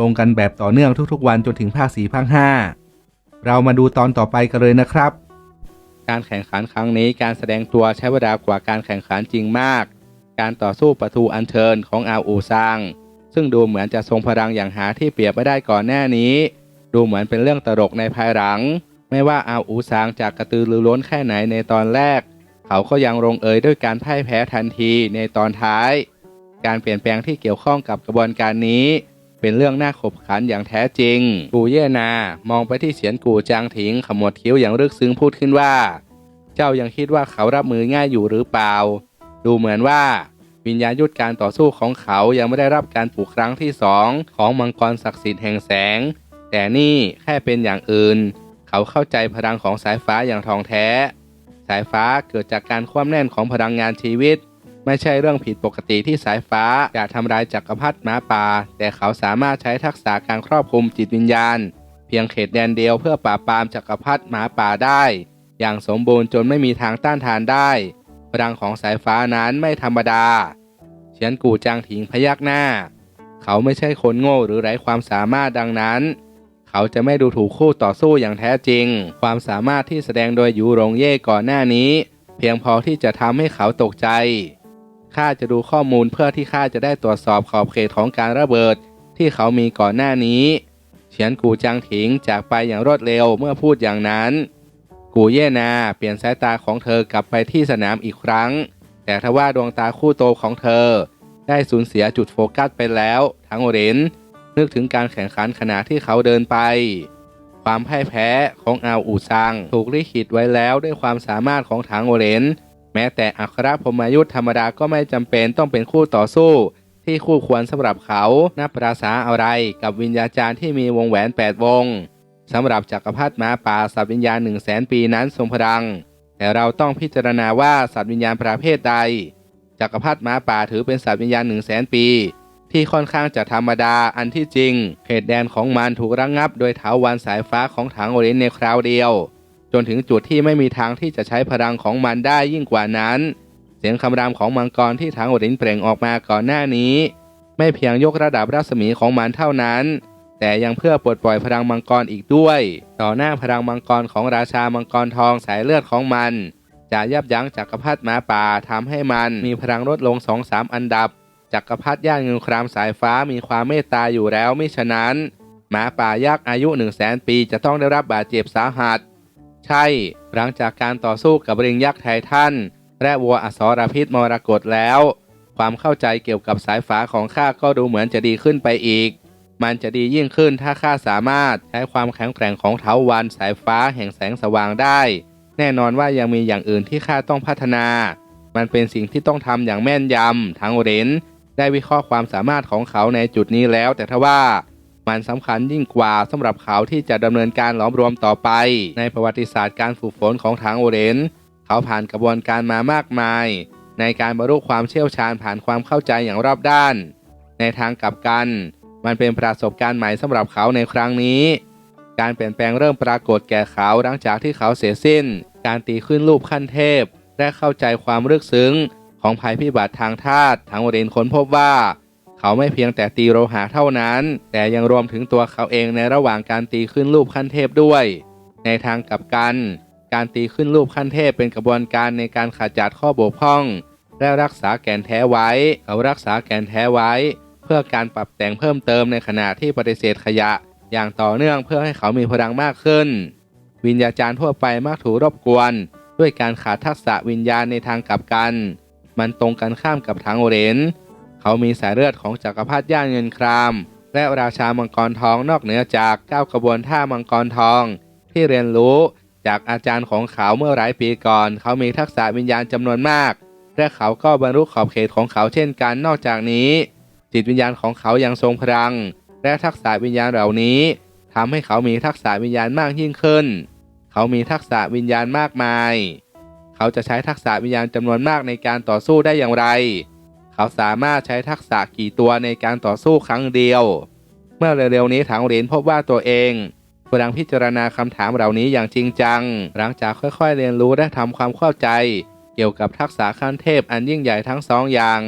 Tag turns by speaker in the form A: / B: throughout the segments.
A: ลงกันแบบต่อเนื่องทุกๆ วันจนถึงภาคสี่ภาคห้าเรามาดูตอนต่อไปกันเลยนะครับ การแข่งขันครั้งนี้การแสดงตัวใช้เวลากว่าการแข่งขันจริงมาก การต่อสู้ประตูอัญเชิญของอาอูซางซึ่งดูเหมือนจะทรงพลังอย่างหาที่เปรียบไม่ได้ก่อนหน้านี้ ดูเหมือนเป็นเรื่องตลกในภายหลัง ไม่ว่าอาอูซางจากกระตือรือร้นแค่ไหนในตอนแรก เขาก็ยังลงเอยด้วยการพ่ายแพ้ทันทีในตอนท้าย การเปลี่ยนแปลงที่เกี่ยวข้องกับกระบวนการนี้ เป็นเรื่องน่าขบขันอย่างแท้จริง กูเย่นา มองไปที่เฉียนกูจางถิงขมวดคิ้วอย่างลึกซึ้งพูดขึ้นว่า เจ้ายังคิดว่าเขารับมือง่ายอยู่หรือเปล่า ดูเหมือนว่าวิญญาณยุทธการต่อสู้ของเขายังไม่ได้รับการปลุกครั้งที่สองของมังกรศักดิ์สิทธิ์แห่งแสง แต่นี่แค่เป็นอย่างอื่น เขาเข้าใจพลังของสายฟ้าอย่างทองแท้ สายฟ้าเกิดจากการคว่ำแน่นของพลังงานชีวิต ไม่ใช่เรื่องผิดปกติที่สายฟ้าจะทำลายจักรพรรดิหมาป่า แต่เขาสามารถใช้ทักษะการครอบคลุมจิตวิญญาณ เพียงเขตแดนเดียวเพื่อปราบปรามจักรพรรดิหมาป่าได้ อย่างสมบูรณ์จนไม่มีทางต้านทานได้พลังของสายฟ้านั้นไม่ธรรมดาเฉียนกูจางถิงพยักหน้า เขาไม่ใช่คนโง่หรือไร้ความสามารถดังนั้น เขาจะไม่ดูถูกคู่ต่อสู้อย่างแท้จริง ความสามารถที่แสดงโดยยูหลงเย่ก่อนหน้านี้ เพียงพอที่จะทำให้เขาตกใจ ข้าจะดูข้อมูลเพื่อที่ข้าจะได้ตรวจสอบขอบเขตของการระเบิด ที่เขามีก่อนหน้านี้เฉียนกูจางถิงจากไปอย่างรวดเร็วเมื่อพูดอย่างนั้น กูเย่นาเปลี่ยนสายตาของเธอกลับไปที่สนามอีกครั้ง แต่ทว่าดวงตาคู่โตของเธอ ได้สูญเสียจุดโฟกัสไปแล้ว ทั้งโอเรนนึกถึงการแข่งขันขณะที่เขาเดินไป ความพ่ายแพ้ของอาอูซัง ถูกลิขิตไว้แล้วด้วยความสามารถของถังโอเรน แม้แต่อัครพรหมยุทธธรรมดาก็ไม่จำเป็นต้องเป็นคู่ต่อสู้ ที่คู่ควรสำหรับเขานับประษาอะไรกับวิญญาจารย์ที่มีวงแหวน 8 วงสำหรับจักรพรรดิม้าป่าสัตว์วิญญาณ1 0 0 0 0แสนปีนั้นทรงพลัง แต่เราต้องพิจารณาว่าสัตว์วิญญาณประเภทใด จักรพรรดิม้าป่าถือเป็นสัตว์วิญญาณ1 0 0 0 0แสนปี ที่ค่อนข้างจะธรรมดาอันที่จริงเขตแดนของมันถูกระงงับ โดยเถาวันสายฟ้าของถังโอรินในคราวเดียว จนถึงจุดที่ไม่มีทางที่จะใช้พลังของมันได้ยิ่งกว่านั้น เสียงคำรามของมังกรที่ถังอรินเปล่งออกมาก่อนหน้านี้ ไม่เพียงยกระดับรัศมีของมันเท่านั้น แต่ยังเพื่อปลดปล่อยพลังมังกรอีกด้วย ต่อหน้าพลังมังกรของราชามังกรทองสายเลือดของมัน จะยับยั้งจักรพรรดิหมาป่าทำให้มันมีพลังลดลงสองสามอันดับจักรพรรดิย่านเงินครามสายฟ้ามีความเมตตาอยู่แล้วมิฉะนั้นหมาป่ายักษ์อายุหนึ่งแสนปีจะต้องได้รับบาดเจ็บสาหัส ใช่ หลังจากการต่อสู้กับริงยักษ์ไททันและวัวอสรพิษมรกตแล้ว ความเข้าใจเกี่ยวกับสายฟ้าของข้าก็ดูเหมือนจะดีขึ้นไปอีก มันจะดียิ่งขึ้นถ้าข้าสามารถใช้ความแข็งแกร่งของเถาวันสายฟ้าแห่งแสงสว่างได้ แน่นอนว่ายังมีอย่างอื่นที่ข้าต้องพัฒนา มันเป็นสิ่งที่ต้องทำอย่างแม่นยำทั้งเรนได้วิเคราะห์ความสามารถของเขาในจุดนี้แล้ว แต่ทว่า มันสำคัญยิ่งกว่าสำหรับเขาที่จะดำเนินการหลอมรวมต่อไป ในประวัติศาสตร์การฝึกฝนของทางโอเรน เขาผ่านกระบวนการมามากมาย ในการบรรลุความเชี่ยวชาญผ่านความเข้าใจอย่างรอบด้าน ในทางกลับกัน มันเป็นประสบการณ์ใหม่สำหรับเขาในครั้งนี้ การเปลี่ยนแปลงเริ่มปรากฏแก่เขาหลังจากที่เขาเสียสิ้น การตีขึ้นรูปขั้นเทพ และเข้าใจความลึกซึ้งของภัยพิบัติทางธาตุทางโอเรนค้นพบว่า เขาไม่เพียงแต่ตีโลหะเท่านั้น แต่ยังรวมถึงตัวเขาเองในระหว่างการตีขึ้นรูปขั้นเทพด้วย ในทางกลับกัน การตีขึ้นรูปขั้นเทพเป็นกระบวนการในการขจัดข้อบกพร่อง และรักษาแก่นแท้ไว้ เขารักษาแก่นแท้ไว้ เพื่อการปรับแต่งเพิ่มเติมในขณะที่ปฏิเสธขยะ อย่างต่อเนื่องเพื่อให้เขามีพลังมากขึ้น วิญญาจารย์ทั่วไปมักถูกรบกวน ด้วยการขาดทักษะวิญญาณในทางกลับกัน มันตรงกันข้ามกับทางโอเรน เขามีสายเลือดของจักรพรรดิย่าเงินคราม และราชามังกรทองนอกเหนือจากเก้ากระบวนท่ามังกรทอง ที่เรียนรู้จากอาจารย์ของเขาเมื่อหลายปีก่อน เขามีทักษะวิญญาณจำนวนมาก และเขาก็บรรลุขอบเขตของเขาเช่นกันนอกจากนี้ จิตวิญญาณของเขายังทรงพลัง และทักษะวิญญาณเหล่านี้ทำให้เขามีทักษะวิญญาณมากยิ่งขึ้น เขามีทักษะวิญญาณมากมาย เขาจะใช้ทักษะวิญญาณจำนวนมากในการต่อสู้ได้อย่างไร เขาสามารถใช้ทักษะกี่ตัวในการต่อสู้ครั้งเดียว เมื่อเร็วๆนี้ถังเหรียญพบว่าตัวเองกำลังพิจารณาคำถามเหล่านี้อย่างจริงจัง หลังจากค่อยๆ เรียนรู้และทำความเข้าใจ เกี่ยวกับทักษะขั้นเทพอันยิ่งใหญ่ทั้งสองอย่าง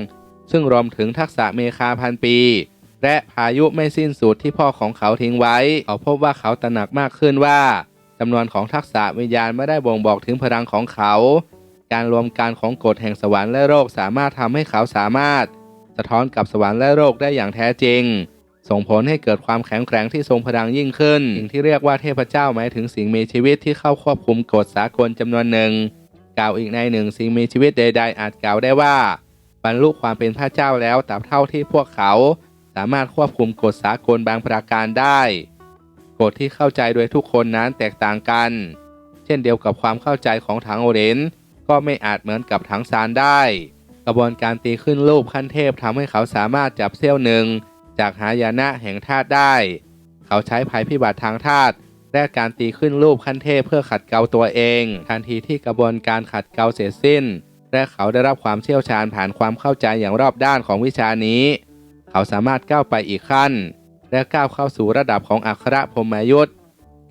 A: ซึ่งรวมถึงทักษะเมคาพันปี และพายุไม่สิ้นสุดที่พ่อของเขาทิ้งไว้ เขาพบว่าเขาตระหนักมากขึ้นว่าจำนวนของทักษะวิญญาณไม่ได้บ่งบอกถึงพลังของเขา การรวมกันของกฎแห่งสวรรค์และโลกสามารถทำให้เขาสามารถ สะท้อนกับสวรรค์และโลกได้อย่างแท้จริง ส่งผลให้เกิดความแข็งแกร่งที่ทรงพลังยิ่งขึ้น สิ่งที่เรียกว่าเทพเจ้าหมายถึงสิ่งมีชีวิตที่เข้าควบคุมกฎสากลจำนวนหนึ่ง กล่าวอีกในหนึ่งสิ่งมีชีวิตใด ๆ อาจกล่าวได้ว่า บรรลุความเป็นพระเจ้าแล้วตราบเท่าที่พวกเขา สามารถควบคุมกฎสากลบางประการได้กฎที่เข้าใจโดยทุกคนนั้นแตกต่างกัน เช่นเดียวกับความเข้าใจของถังโอเรน ก็ไม่อาจเหมือนกับถังซานได้ กระบวนการตีขึ้นรูปขั้นเทพทำให้เขาสามารถจับเซี่ยวหนึ่ง จากหายานะแห่งธาตุได้ เขาใช้ภัยพิบัติทางธาตุและการตีขึ้นรูปขั้นเทพเพื่อขัดเกลาตัวเอง ทันทีที่กระบวนการขัดเกลาเสร็จสิ้น และเขาได้รับความเชี่ยวชาญผ่านความเข้าใจอย่างรอบด้านของวิชานี้ เขาสามารถก้าวไปอีกขั้น และก้าวเข้าสู่ระดับของอัครพรหมยุทธ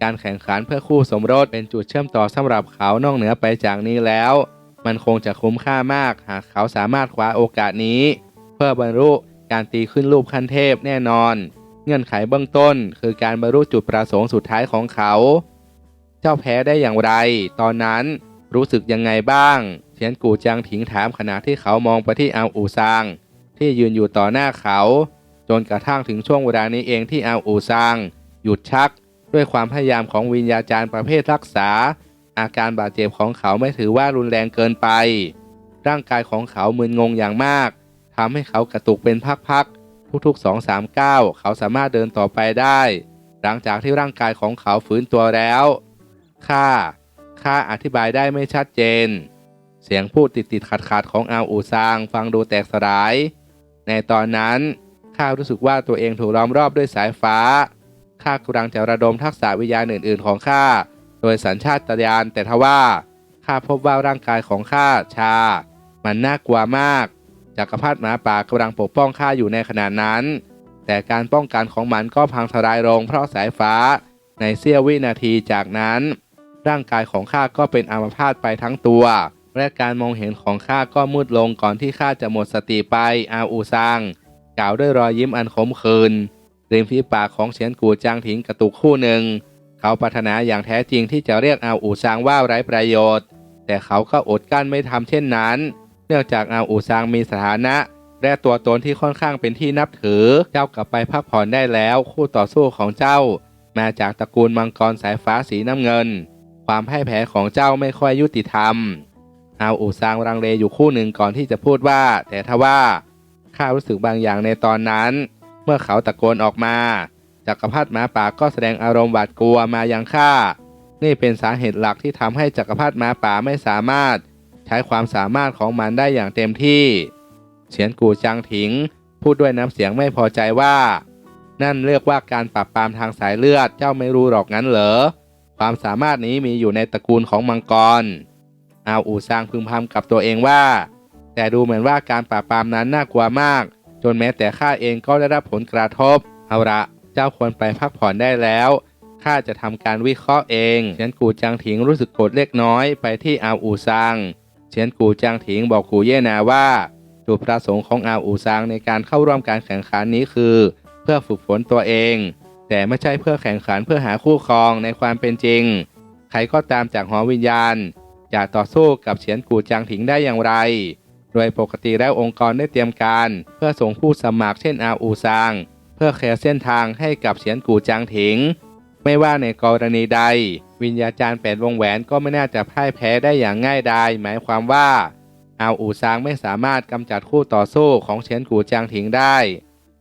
A: การแข่งขันเพื่อคู่สมรสเป็นจุดเชื่อมต่อสำหรับเขานอกเหนือไปจากนี้แล้ว มันคงจะคุ้มค่ามาก หากเขาสามารถคว้าโอกาสนี้ เพื่อบรรลุการตีขึ้นรูปขั้นเทพแน่นอน เงื่อนไขเบื้องต้น คือการบรรลุจุดประสงค์สุดท้ายของเขา เจ้าแพ้ได้อย่างไร ตอนนั้นรู้สึกยังไงบ้างเทียนกูจางถิงถามขณะที่เขามองไปที่อาอูซาง ที่ยืนอยู่ต่อหน้าเขา จนกระทั่งถึงช่วงเวลานี้เองที่อาอูซาง หยุดชัก ด้วยความพยายามของวิญญาจารย์ประเภทรักษา อาการบาดเจ็บของเขาไม่ถือว่ารุนแรงเกินไป ร่างกายของเขามึนงงอย่างมากทำให้เขากระตุกเป็นพักๆทุกๆสองสามก้าวเขาสามารถเดินต่อไปได้ หลังจากที่ร่างกายของเขาฟื้นตัวแล้วข้าข้าอธิบายได้ไม่ชัดเจน เสียงพูดติดติดขัดขัดของอาอูซางฟังดูแตกสลาย ในตอนนั้นข้ารู้สึกว่าตัวเองถูกล้อมรอบด้วยสายฟ้า ข้ากำลังจะระดมทักษะวิญญาณอื่น ๆ ของข้า โดยสัญชาตญาณแต่ทว่าข้าพบว่าร่างกายของข้าชา มันน่ากลัวมากจักรพรรดิหมาป่ากำลังปกป้องข้าอยู่ในขณะนั้น แต่การป้องกันของมันก็พังทลายลงเพราะสายฟ้า ในเสี้ยววินาทีจากนั้น ร่างกายของข้าก็เป็นอัมพาตไปทั้งตัว และการมองเห็นของข้าก็มืดลงก่อนที่ข้าจะหมดสติไปอาอูซัง กล่าวด้วยรอยยิ้มอันขมขื่น ริมฝีปากของเฉียนกูจางถิงกระตุกคู่หนึ่ง เขาปรารถนาอย่างแท้จริงที่จะเรียกอาอูซางว่าไร้ประโยชน์ แต่เขาก็อดกั้นไม่ทำเช่นนั้น เนื่องจากอาอูซางมีสถานะและตัวตนที่ค่อนข้างเป็นที่นับถือ เจ้ากลับไปพักผ่อนได้แล้ว คู่ต่อสู้ของเจ้า มาจากตระกูลมังกรสายฟ้าสีน้ำเงิน ความพ่ายแพ้ของเจ้าไม่ค่อยยุติธรรม อาอูซางรังเลอยู่คู่หนึ่งก่อนที่จะพูดว่า แต่ทว่าข้ารู้สึกบางอย่างในตอนนั้น เมื่อเขาตะโกนออกมาจักรพรรดิหมาป่าก็แสดงอารมณ์หวาดกลัวมายังข้า นี่เป็นสาเหตุหลักที่ทำให้จักรพรรดิหมาป่าไม่สามารถใช้ความสามารถของมันได้อย่างเต็มที่เฉียนกูจางถิง พูดด้วยน้ำเสียงไม่พอใจว่า นั่นเรียกว่าการปราบปรามทางสายเลือดเจ้าไม่รู้หรอกงั้นเหรอ ความสามารถนี้มีอยู่ในตระกูลของมังกรอาอูซางพึมพำกับตัวเองว่า แต่ดูเหมือนว่าการปราบปรามนั้นน่ากลัวมาก จนแม้แต่ข้าเองก็ได้รับผลกระทบ เอาละเจ้าควรไปพักผ่อนได้แล้วข้าจะทำการวิเคราะห์เองเฉียนกูจางถิงรู้สึกโกรธเล็กน้อยไปที่อาอูซังเฉียนกูจางถิงบอกกูเย่นาว่าจุดประสงค์ของอาอูซังในการเข้าร่วมการแข่งขันนี้คือ เพื่อฝึกฝนตัวเอง แต่ไม่ใช่เพื่อแข่งขันเพื่อหาคู่ครองในความเป็นจริง ใครก็ตามจากหอวิญญาณจะต่อสู้กับเฉียนกูจางถิงได้อย่างไร โดยปกติแล้วองค์กรได้เตรียมการ เพื่อส่งผู้สมัครเช่นอาอูซังเพื่อเคลียร์เส้นทางให้กับเฉียนกูจางถิง ไม่ว่าในกรณีใด วิญญาจารย์แปดวงแหวนก็ไม่น่าจะพ่ายแพ้ได้อย่างง่ายดายหมายความว่าอาอูซางไม่สามารถกำจัดคู่ต่อสู้ของเฉียนกูจางถิงได้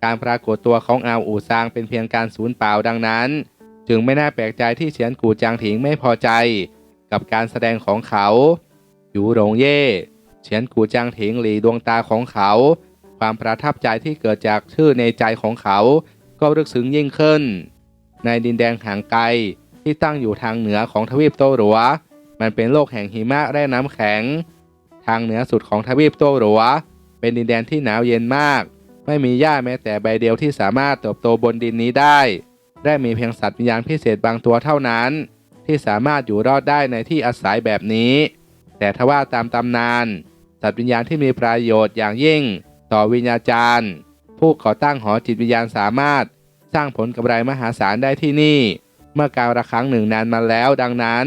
A: การปรากฏตัวของอาอูซางเป็นเพียงการสูญเปล่าดังนั้น จึงไม่น่าแปลกใจที่เฉียนกูจางถิงไม่พอใจ กับการแสดงของเขาหยูหลงเย่ เฉียนกูจางถิงหลีดวงตาของเขา ความประทับใจที่เกิดจากชื่อในใจของเขา ก็ลึกซึ้งยิ่งขึ้น ในดินแดนห่างไกลที่ตั้งอยู่ทางเหนือของทวีปโตหลัว มันเป็นโลกแห่งหิมะและน้ำแข็ง ทางเหนือสุดของทวีปโตหลัว เป็นดินแดนที่หนาวเย็นมาก ไม่มีหญ้าแม้แต่ใบเดียวที่สามารถเติบโตบนดินนี้ได้และมีเพียงสัตว์วิญญาณพิเศษบางตัวเท่านั้น ที่สามารถอยู่รอดได้ในที่อาศัยแบบนี้ แต่ทว่าตามตำนาน สัตว์วิญญาณที่มีประโยชน์อย่างยิ่ง ต่อวิญญาจารย์ ผู้ก่อตั้งหอจิตวิญญาณสามารถ สร้างผลกำไรมหาศาลได้ที่นี่ เมื่อการละครั้งหนึ่งนานมาแล้วดังนั้น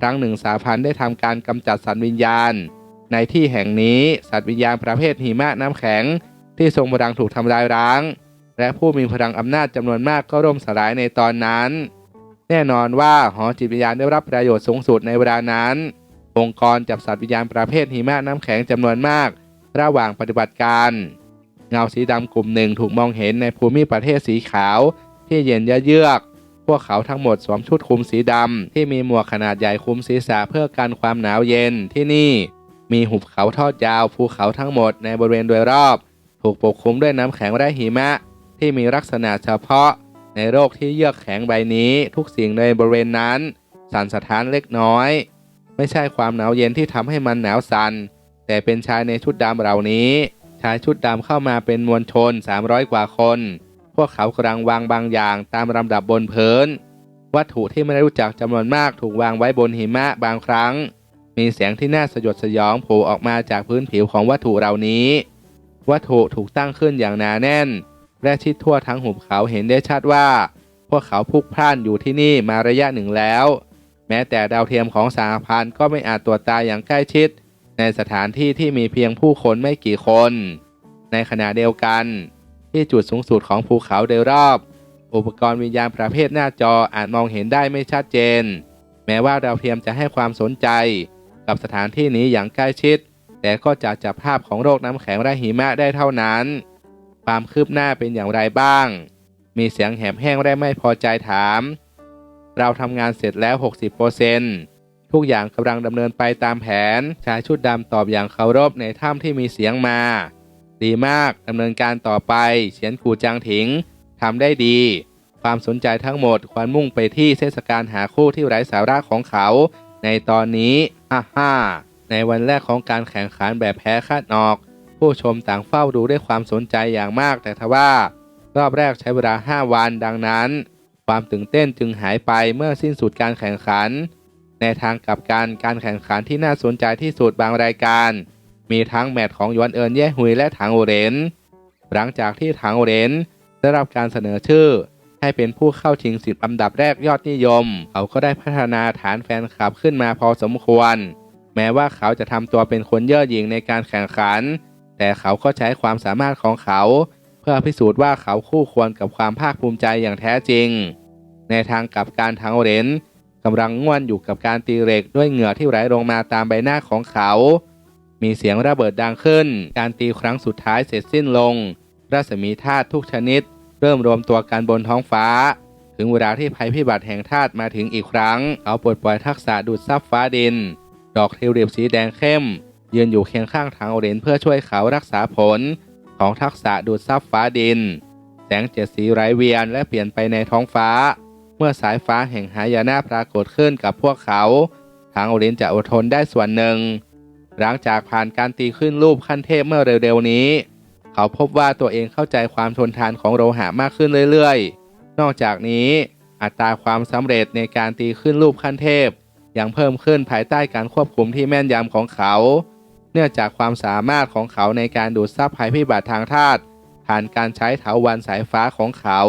A: ครั้งหนึ่งสาพันธ์ได้ทำการกำจัดสัตว์วิญญาณ ในที่แห่งนี้สัตว์วิญญาณประเภทหิมะน้ำแข็ง ที่ทรงพลังถูกทำลายร้าง และผู้มีพลังอำนาจจำนวนมากก็ร่มสลายในตอนนั้น แน่นอนว่าหอจิตวิญญาณได้รับประโยชน์สูงสุดในเวลานั้น องค์กรจับสัตว์วิญญาณประเภทหิมะน้ำแข็งจำนวนมาก ระหว่างปฏิบัติการ เงาสีดำกลุ่มหนึ่งถูกมองเห็นในภูมิประเทศสีขาวที่เย็นเยือกพวกเขาทั้งหมดสวมชุดคลุมสีดำที่มีหมวกขนาดใหญ่คลุมศีรษะเพื่อกันความหนาวเย็นที่นี่ มีหุบเขาทอดยาวภูเขาทั้งหมดในบริเวณโดยรอบ ถูกปกคลุมด้วยน้ำแข็งและหิมะ ที่มีลักษณะเฉพาะ ในโลกที่เยือกแข็งใบนี้ ทุกสิ่งในบริเวณนั้น สั่นสะท้านเล็กน้อย ไม่ใช่ความหนาวเย็นที่ทำให้มันหนาวสัน่นแต่เป็นชายในชุดดำเหล่านี้ ชายชุดดำเข้ามาเป็นมวลชน 300 กว่าคน พวกเขากำลังวางบางอย่างตามลำดับบนพื้น วัตถุที่ไม่ได้รู้จักจำนวนมากถูกวางไว้บนหิมะบางครั้ง มีเสียงที่น่าสยดสยองโผล่ออกมาจากพื้นผิวของวัตถุเหล่านี้ วัตถุถูกตั้งขึ้นอย่างหนาแน่น และชิดทั่วทั้งหุบเขาเห็นได้ชัดว่า พวกเขาพุกพล่านอยู่ที่นี่มาระยะหนึ่งแล้ว แม้แต่ดาวเทียมของสหพันธ์ก็ไม่อาจตรวจตาอย่างใกล้ชิด ในสถานที่ที่มีเพียงผู้คนไม่กี่คน ในขณะเดียวกัน ที่จุดสูงสุดของภูเขาโดยรอบ อุปกรณ์วิญญาณประเภทหน้าจออาจมองเห็นได้ไม่ชัดเจน แม้ว่าดาวเทียมจะให้ความสนใจ กับสถานที่นี้อย่างใกล้ชิด แต่ก็จะจับภาพของโรคน้ำแข็งและหิมะได้เท่านั้น ความคืบหน้าเป็นอย่างไรบ้าง มีเสียงแหบแห้งและไม่พอใจถาม เราทำงานเสร็จแล้ว 60%ทุกอย่างกำลังดำเนินไปตามแผน ชายชุดดำตอบอย่างเคารพในถ้ำที่มีเสียงมา ดีมากดำเนินการต่อไปเฉียนกูจางถิงทำได้ดี ความสนใจทั้งหมดควรมุ่งไปที่เทศกาลหาคู่ที่ไร้สาระของเขา ในตอนนี้ฮ่าฮ่าในวันแรกของการแข่งขันแบบแพ้คาดนอก ผู้ชมต่างเฝ้าดูด้วยความสนใจอย่างมากแต่ทว่า รอบแรกใช้เวลา 5 วันดังนั้น ความตื่นเต้นจึงหายไปเมื่อสิ้นสุดการแข่งขัน ในทางกลับกันการแข่งขันที่น่าสนใจที่สุดบางรายการ มีทั้งแมตช์ของยวนเอินเย่หุยและถังโอเรน หลังจากที่ถังโอเรนได้รับการเสนอชื่อ ให้เป็นผู้เข้าชิงสิบอันดับแรกยอดนิยม เขาก็ได้พัฒนาฐานแฟนคลับขึ้นมาพอสมควร แม้ว่าเขาจะทำตัวเป็นคนเย่อหยิ่งในการแข่งขัน แต่เขาก็ใช้ความสามารถของเขา เพื่อพิสูจน์ว่าเขาคู่ควรกับความภาคภูมิใจอย่างแท้จริง ในทางกลับการทางเรนกำลังง่วนอยู่กับการตีเหล็กด้วยเหงื่อที่ไหลลงมาตามใบหน้าของเขา มีเสียงระเบิดดังขึ้น การตีครั้งสุดท้ายเสร็จสิ้นลง รัศมีธาตุทุกชนิด เริ่มรวมตัวกันบนท้องฟ้า ถึงเวลาที่ภัยพิบัติแห่งธาตุมาถึงอีกครั้ง เขาปลดปล่อยทักษะดูดซับฟ้าดิน ดอกทิวลิปสีแดงเข้ม ยืนอยู่เคียงข้างทางเรนเพื่อช่วยเขารักษาผล ของทักษะดูดซับฟ้าดิน แสงเจ็ดสีไร้เวียนและเปลี่ยนไปในท้องฟ้า เมื่อสายฟ้าแห่งหายนะปรากฏขึ้นกับพวกเขา ทางโอรินจะอดทนได้ส่วนหนึ่ง หลังจากผ่านการตีขึ้นรูปขั้นเทพเมื่อเร็วๆนี้ เขาพบว่าตัวเองเข้าใจความทนทานของโลหะมากขึ้นเรื่อยๆ นอกจากนี้ อัตราความสำเร็จในการตีขึ้นรูปขั้นเทพ ยังเพิ่มขึ้นภายใต้การควบคุมที่แม่นยำของเขา เนื่องจากความสามารถของเขาในการดูดซับภัยพิบัติทางธาตุผ่านการใช้เถาวันสายฟ้าของเขา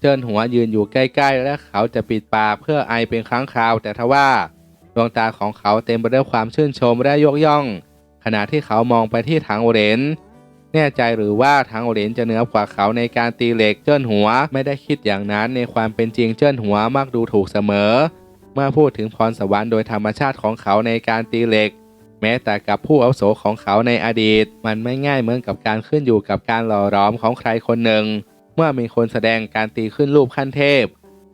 A: เจินหัวยืนอยู่ใกล้ๆ และเขาจะปิดปากเพื่อไอเป็นครั้งคราว แต่ทว่าดวงตาของเขาเต็มไปด้วยความชื่นชมและยกย่อง ขณะที่เขามองไปที่ถังโอเรนแน่ใจหรือว่าถังโอเรนจะเหนือกว่าเขาในการตีเหล็กเจิ้นหัวไม่ได้คิดอย่างนั้นในความเป็นจริงเจิ้นหัวมักดูถูกเสมอ เมื่อพูดถึงพรสวรรค์โดยธรรมชาติของเขาในการตีเหล็ก แม้แต่กับผู้อาวุโสของเขาในอดีต มันไม่ง่ายเหมือนกับการขึ้นอยู่กับการหล่อหลอมของใครคนหนึ่ง เมื่อมีคนแสดงการตีขึ้นรูปขั้นเทพ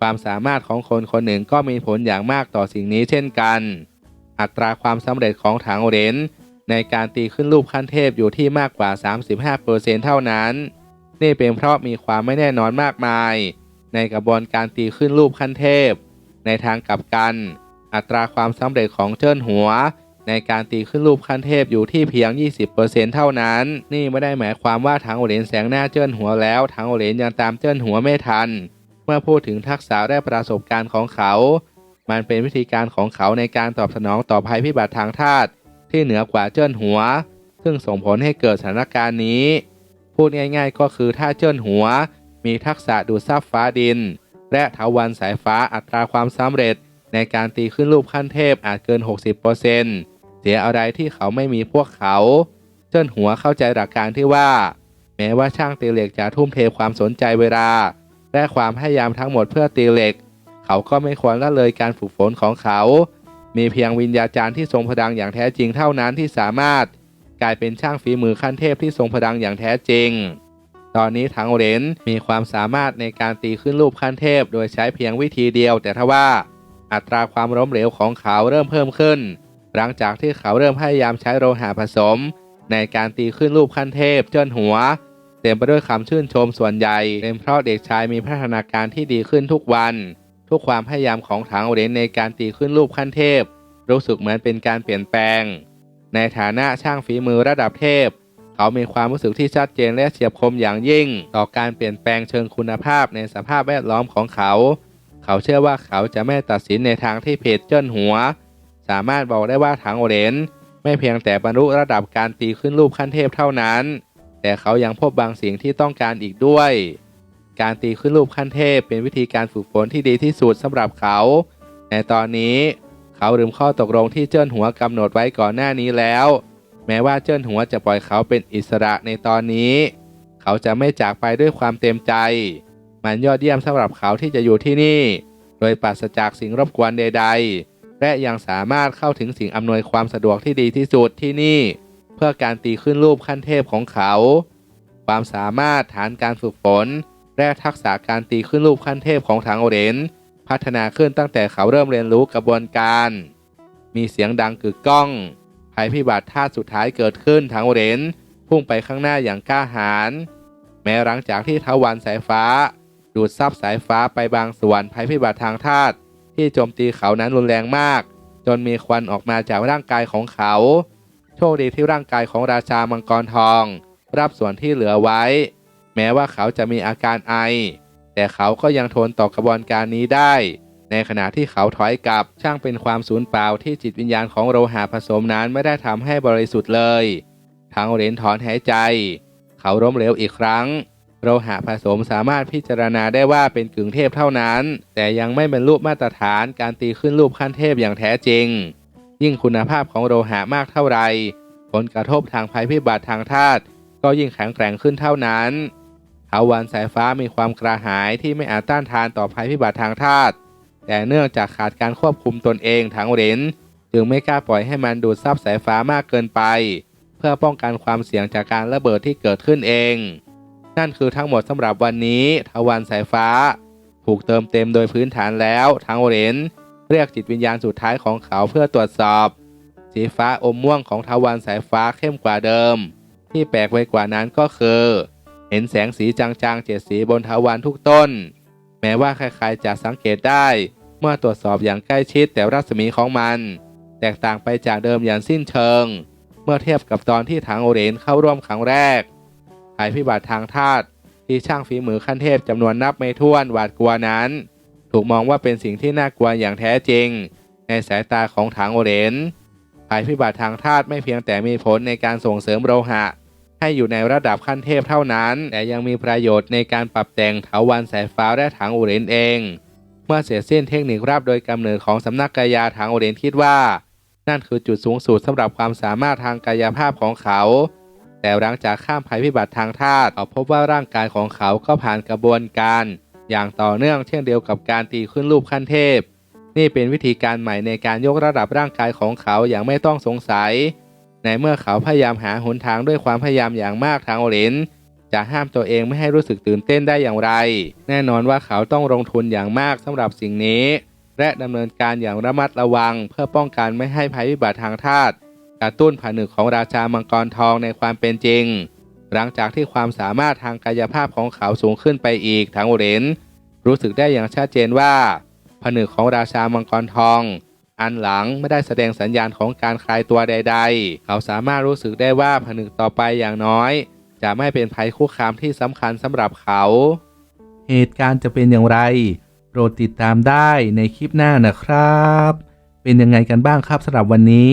A: ความสามารถของคนคนหนึ่งก็มีผลอย่างมากต่อสิ่งนี้เช่นกัน อัตราความสำเร็จของถังโอเรนในการตีขึ้นรูปขั้นเทพอยู่ที่มากกว่า 35%เท่านั้นนนี่เป็นเพราะมีความไม่แน่นอนมากมาย ในกระบวนการตีขึ้นรูปขั้นเทพ ในทางกลับกัน อัตราความสำเร็จของเจิ้นหัว ในการตีขึ้นรูปขั้นเทพอยู่ที่เพียง 20%เท่านั้น นี่ไม่ได้หมายความว่าทางโอเหรียญแสงหน้าเจิ้นหัวแล้วทางโอเหรียญยังตามเจิ้นหัวไม่ทัน เมื่อพูดถึงทักษะและประสบการณ์ของเขา มันเป็นวิธีการของเขาในการตอบสนองต่อภัยพิบัติทางธาตุที่เหนือกว่าเจิ้นหัว ซึ่งส่งผลให้เกิดสถานการณ์นี้ พูดง่าย ๆ ก็คือถ้าเจิ้นหัว มีทักษะดูดซับฟ้าดิน และเถาวันสายฟ้าอัตราความสำเร็จ ในการตีขึ้นรูปขั้นเทพอาจเกิน 60%เสียอะไรที่เขาไม่มีพวกเขาเจิ้นหัวเข้าใจหลักการที่ว่า แม้ว่าช่างตีเหล็กจะทุ่มเทความสนใจเวลา และความพยายามทั้งหมดเพื่อตีเหล็ก เขาก็ไม่ควรละเลยการฝึกฝนของเขา มีเพียงวิญญาจารย์ที่ทรงพลังอย่างแท้จริงเท่านั้นที่สามารถ กลายเป็นช่างฝีมือขั้นเทพที่ทรงพลังอย่างแท้จริง ตอนนี้ทางเรนมีความสามารถในการตีขึ้นรูปขั้นเทพ โดยใช้เพียงวิธีเดียว แต่ทว่าอัตราความล้มเหลวของเขาเริ่มเพิ่มขึ้น หลังจากที่เขาเริ่มพยายามใช้โลหะผสม ในการตีขึ้นรูปขั้นเทพเจิ้นหัว เต็มไปด้วยคำชื่นชมส่วนใหญ่เป็นเพราะเด็กชายมีพัฒนาการที่ดีขึ้นทุกวัน ทุกความพยายามของถังเหรนในการตีขึ้นรูปขั้นเทพ รู้สึกเหมือนเป็นการเปลี่ยนแปลง ในฐานะช่างฝีมือระดับเทพ เขามีความรู้สึกที่ชัดเจนและเฉียบคมอย่างยิ่ง ต่อการเปลี่ยนแปลงเชิงคุณภาพในสภาพแวดล้อมของเขา เขาเชื่อว่าเขาจะไม่ตัดสินในทางที่ผิดเจิ้นหัว สามารถบอกได้ว่าถังโอเรนไม่เพียงแต่บรรลุระดับการตีขึ้นรูปขั้นเทพเท่านั้น แต่เขายังพบบางสิ่งที่ต้องการอีกด้วย การตีขึ้นรูปขั้นเทพเป็นวิธีการฝึกฝนที่ดีที่สุดสำหรับเขา ในตอนนี้เขาลืมข้อตกลงที่เจิ้นหัวกำหนดไว้ก่อนหน้านี้แล้ว แม้ว่าเจิ้นหัวจะปล่อยเขาเป็นอิสระในตอนนี้ เขาจะไม่จากไปด้วยความเต็มใจ มันยอดเยี่ยมสำหรับเขาที่จะอยู่ที่นี่ โดยปราศจากสิ่งรบกวนใด ๆ และยังสามารถเข้าถึงสิ่งอำนวยความสะดวกที่ดีที่สุดที่นี่ เพื่อการตีขึ้นรูปขั้นเทพของเขา ความสามารถฐานการฝึกฝน และทักษะการตีขึ้นรูปขั้นเทพของทางโอเรนพัฒนาขึ้นตั้งแต่เขาเริ่มเรียนรู้กระบวนการ มีเสียงดังกึกก้อง ภัยพิบัติท่าตุสุดท้ายเกิดขึ้นทางโอเรนพุ่งไปข้างหน้าอย่างกล้าหาญแม้หลังจากที่ทวันสายฟ้า ดูดซับสายฟ้าไปบางส่วนภัยพิบัติทางธาตุ ที่โจมตีเขานั้นรุนแรงมาก จนมีควันออกมาจากร่างกายของเขา โชคดีที่ร่างกายของราชามังกรทอง รับส่วนที่เหลือไว้ แม้ว่าเขาจะมีอาการไอ แต่เขาก็ยังทนต่อกระบวนการนี้ได้ ในขณะที่เขาถอยกลับช่างเป็นความสูญเปล่าที่จิตวิญญาณของโลหะผสมนั้นไม่ได้ทำให้บริสุทธิ์เลยทางเหรียญถอนหายใจ เขาล้มเหลวอีกครั้ง โลหะผสมสามารถพิจารณาได้ว่าเป็นกึ่งเทพเท่านั้น แต่ยังไม่เป็นรูปมาตรฐานการตีขึ้นรูปขั้นเทพอย่างแท้จริง ยิ่งคุณภาพของโลหะมากเท่าไหร่ผลกระทบทางภัยพิบัติทางธาตุก็ยิ่งแข็งแกร่งขึ้นเท่านั้นเถาวันสายฟ้ามีความกระหายที่ไม่อาจต้านทานต่อภัยพิบัติทางธาตุแต่เนื่องจากขาดการควบคุมตนเองทางเหรนจึงไม่กล้าปล่อยให้มันดูดซับสายฟ้ามากเกินไป เพื่อป้องกันความเสี่ยงจากการระเบิดที่เกิดขึ้นเอง นั่นคือทั้งหมดสำหรับวันนี้ทวันสายฟ้า ถูกเติมเต็มโดยพื้นฐานแล้วทางโอเรนเรียกจิตวิญญาณสุดท้ายของเขาเพื่อตรวจสอบ สีฟ้าอมม่วงของทวันสายฟ้าเข้มกว่าเดิม ที่แปลกไปกว่านั้นก็คือ เห็นแสงสีจางๆเจ็ดสีบนทวันทุกต้น แม้ว่าใครๆจะสังเกตได้ เมื่อตรวจสอบอย่างใกล้ชิดแต่รัศมีของมัน แตกต่างไปจากเดิมอย่างสิ้นเชิง เมื่อเทียบกับตอนที่ทางโอเรนเข้าร่วมครั้งแรก ภัยพิบัติทางธาตุที่ช่างฝีมือขั้นเทพจำนวนนับไม่ถ้วนหวาดกลัวนั้น ถูกมองว่าเป็นสิ่งที่น่ากลัวอย่างแท้จริง ในสายตาของทางโอเรนภัยพิบัติทางธาตุไม่เพียงแต่มีผลในการส่งเสริมโลหะ ให้อยู่ในระดับขั้นเทพเท่านั้น แต่ยังมีประโยชน์ในการปรับแต่งเถาวันสายฟ้าและถังโอเรนเอง เมื่อเสียสิ้นเทคนิคราบโดยกำเนิดของสำนักกายาถังโอเรนคิดว่า นั่นคือจุดสูงสุดสำหรับความสามารถทางกายภาพของเขา แต่หลังจากข้ามภัยพิบัติทางธาตุเขาพบว่าร่างกายของเขาก็ผ่านกระบวนการ อย่างต่อเนื่องเช่นเดียวกับการตีขึ้นรูปขั้นเทพ นี่เป็นวิธีการใหม่ในการยกระดับร่างกายของเขาอย่างไม่ต้องสงสัย ในเมื่อเขาพยายามหาหนทางด้วยความพยายามอย่างมากทางโอเรนจะห้ามตัวเองไม่ให้รู้สึกตื่นเต้นได้อย่างไร แน่นอนว่าเขาต้องลงทุนอย่างมากสำหรับสิ่งนี้ และดำเนินการอย่างระมัดระวังเพื่อป้องกันไม่ให้ภัยพิบัติทางธาตุ กระตุ้นผนึกของราชามังกรทองในความเป็นจริง หลังจากที่ความสามารถทางกายภาพของเขาสูงขึ้นไปอีกทั้งเหรนรู้สึกได้อย่างชัดเจนว่า ผนึกของราชามังกรทอง อันหลังไม่ได้แสดงสัญญาณของการคลายตัวใด ๆ เขาสามารถรู้สึกได้ว่าผนึกต่อไปอย่างน้อย จะไม่เป็นภัยคุกคามที่สำคัญสำหรับเขา เหตุการณ์จะเป็นอย่างไรโปรดติดตามได้ในคลิปหน้านะครับ เป็นยังไงกันบ้างครับสำหรับวันนี้